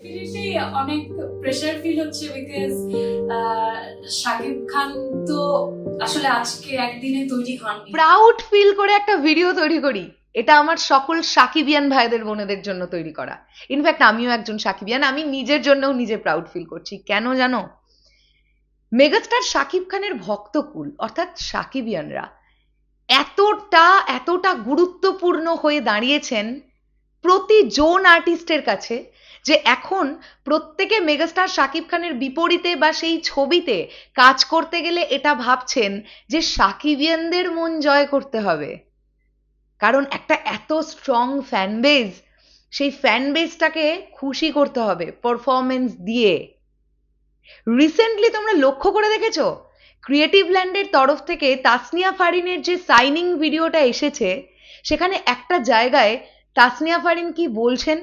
অনেক pressure feel হচ্ছে because Shakib Khan তো আসলে আজকে একদিনে তৈরি হননি। প্রাউড ফিল করে একটা ভিডিও তৈরি করি। এটা আমার সকল সাকিবিয়ান ভাইদের বোনেদের জন্য তৈরি করা। ইনফ্যাক্ট আমিও একজন সাকিবিয়ান, আমি নিজের জন্যও নিজে প্রাউড ফিল করছি। কেন জানো? মেগাস্টার শাকিব খানের ভক্তকুল, অর্থাৎ সাকিবিয়ানরা, এতটা এতটা গুরুত্বপূর্ণ হয়ে দাঁড়িয়েছেন প্রতি জোন আর্টিস্টের কাছে যে এখন প্রত্যেকে মেগাস্টার শাকিব খানের বিপরীতে বা সেই ছবিতে কাজ করতে গেলে এটা ভাবছেন যে সাকিবিয়ানদের মন জয় করতে হবে। কারণ একটা এত স্ট্রং ফ্যান বেজ সেই ফ্যান বেজটাকে খুশি করতে হবে পারফরমেন্স দিয়ে। রিসেন্টলি তোমরা লক্ষ্য করে দেখেছ? ক্রিয়েটিভ ল্যান্ডের তরফ থেকে তাসনিয়া ফারিনের যে সাইনিং ভিডিওটা এসেছে, সেখানে একটা জায়গায় তাসনিয়া ফারিন কি বলছেন?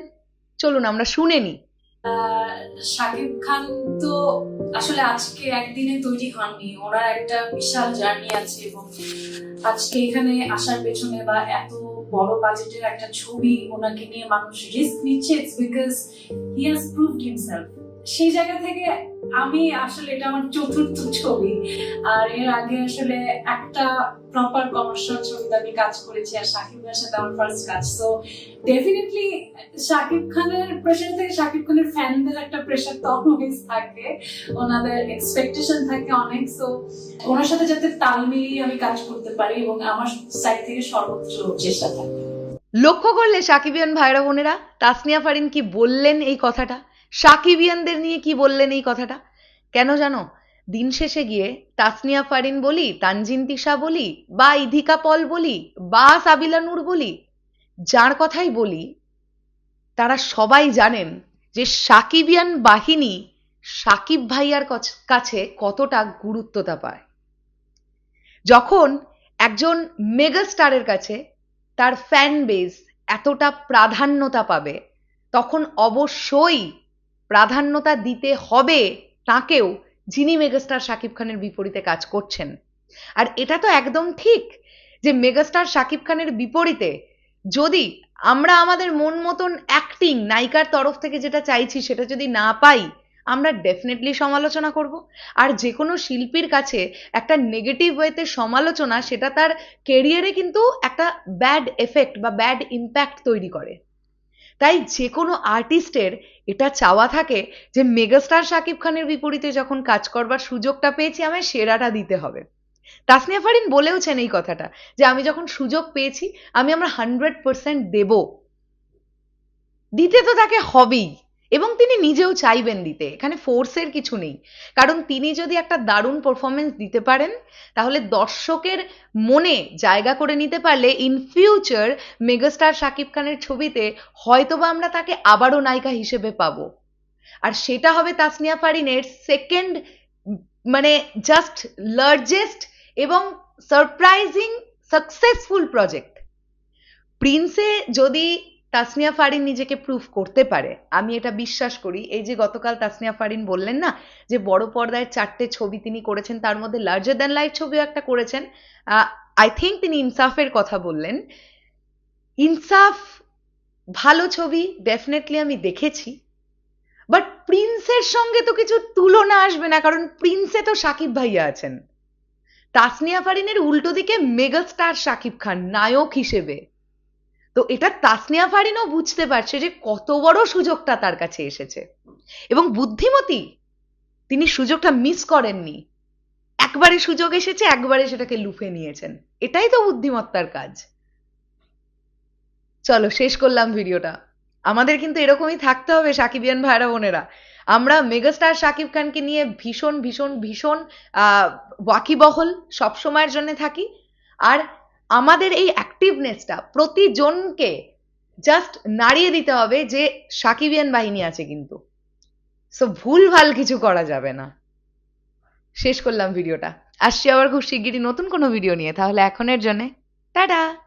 চলুন, আমরা শুনে নিই। শাকিব খান তো আসলে আজকে একদিনে তৈরি হননি। ওনার একটা বিশাল জার্নি আছে এবং আজকে এখানে আসার পেছনে বা এত বড় বাজেটের একটা ছবি ওনাকে নিয়ে মানুষ রিস্ক নিচ্ছে it's because he has proved himself সেই জায়গা থেকে আমি আসলে এটা আমার চতুর্থ ছবি। আর এর আগে আসলে একটা প্রপার কমার্শিয়াল ছবিতে আমি কাজ করেছি আর শাকিব খানের সাথে আমার ফার্স্ট কাজ। তো ডেফিনেটলি শাকিব খানের প্রেশার থেকে শাকিব খানের ফ্যানদের একটা প্রেশার তো অলওয়েজ থাকে। ওনাদের এক্সপেকটেশন থাকে অনেক। সো ওনার সাথে যাতে তাল মিলিয়ে আমি কাজ করতে পারি এবং আমার সাইড থেকে সর্বোচ্চ চেষ্টা থাকে। লক্ষ্য করলে সাকিবিয়ান ভাইরা বোনেরা, তাসনিয়া ফারিন কি বললেন এই কথাটা? সাকিবিয়ানদের নিয়ে কি বললেন এই কথাটা? কেন জানো? দিন শেষে গিয়ে তাসনিয়া ফারিন বলি, তানজিন তিশা বলি, বা ইধিকা পল বলি, বা সাবিলা নূর বলি, যার কথাই বলি, তারা সবাই জানেন যে সাকিবিয়ান বাহিনী সাকিব ভাইয়ার কছ- কতটা গুরুত্বতা পায়। যখন একজন মেগাস্টারের কাছে তার ফ্যান বেস এতটা প্রাধান্যতা পাবে, তখন অবশ্যই প্রাধান্যতা দিতে হবে তাকেও যিনি মেগাস্টার শাকিব খানের বিপরীতে কাজ করছেন। আর এটা তো একদম ঠিক যে মেগাস্টার শাকিব খানের বিপরীতে যদি আমরা আমাদের মন মতন অ্যাক্টিং নায়িকার তরফ থেকে যেটা চাইছি সেটা যদি না পাই, আমরা ডেফিনেটলি সমালোচনা করব। আর যে কোনো শিল্পীর কাছে একটা নেগেটিভ ওয়েতে সমালোচনা, সেটা তার কেরিয়ারে কিন্তু একটা ব্যাড এফেক্ট বা ব্যাড ইম্প্যাক্ট তৈরি করে। তাই যে কোনো আর্টিস্টের এটা চাওয়া থাকে যে মেগাস্টার শাকিব খানের বিপরীতে যখন কাজ করবার সুযোগটা পেয়েছি, আমায় সেরাটা দিতে হবে। তাসনিয়া ফারিন বলেওছেন এই কথাটা যে, আমি যখন সুযোগ পেয়েছি, আমি আমার হান্ড্রেড পার্সেন্ট দেব। দিতে তো তাকে হবেই। এবং তিনি নিজেও চাইবেন দিতে। এখানে ফোর্সের কিছু নেই। কারণ তিনি যদি একটা দারুণ পারফরমেন্স দিতে পারেন, তাহলে দর্শকের মনে জায়গা করে নিতে পারলে ইন ফিউচার মেগাস্টার শাকিব খানের ছবিতে হয়তোবা আমরা তাকে আবারও নায়িকা হিসেবে পাবো। আর সেটা হবে তাসনিয়া ফারিনের সেকেন্ড মানে জাস্ট লার্জেস্ট এবং সারপ্রাইজিং সাকসেসফুল প্রজেক্ট প্রিন্সে যদি তাসনিয়া ফারিন নিজেকে প্রুফ করতে পারে। আমি এটা বিশ্বাস করি। এই যে গতকাল তাসনিয়া ফারিন বললেন না, যে বড় পর্দায় চারটে ছবি তিনি করেছেন, তার মধ্যে লার্জার দ্যান লাইফ ছবিও একটা করেছেন। আই থিঙ্ক তিনি ইনসাফের কথা বললেন। ইনসাফ ভালো ছবি ডেফিনেটলি আমি দেখেছি। বাট প্রিন্সের সঙ্গে তো কিছু তুলনা আসবে না, কারণ প্রিন্সে তো সাকিব ভাইয়া আছেন। তাসনিয়া ফারিনের উল্টো দিকে মেগাস্টার সাকিব খান, নায়ক হিসেবে। তো এটা তাসনিয়া ফারিনও বুঝতে পারছে যে কত বড় সুযোগটা তার কাছে এসেছে। এবং বুদ্ধিমতী, তিনি সুযোগটা মিস করেননি। একবারে সুযোগ এসেছে, একবারে সেটাকে লুফে নিয়েছেন। এটাই তো বুদ্ধিমত্তার কাজ। চলো, শেষ করলাম ভিডিওটা। আমাদের কিন্তু এরকমই থাকতে হবে, সাকিবিয়ান ভাইরা বোনেরা। আমরা মেগাস্টার শাকিব খানকে নিয়ে ভীষণ ভীষণ ভীষণ ওয়াকিবহল সবসময়ের জন্য থাকি। আর আমাদের এই অ্যাক্টিভনেসটা প্রতিজনকে জাস্ট নাড়িয়ে দিতে হবে যে সাকিবিয়ান বাহিনী আছে কিন্তু। সো ভুল ভালো কিছু করা যাবে না। শেষ করলাম ভিডিওটা। আসছি আবার খুব শিগগিরই নতুন কোনো ভিডিও নিয়ে, তাহলে এখনের জন্যে, টাটা!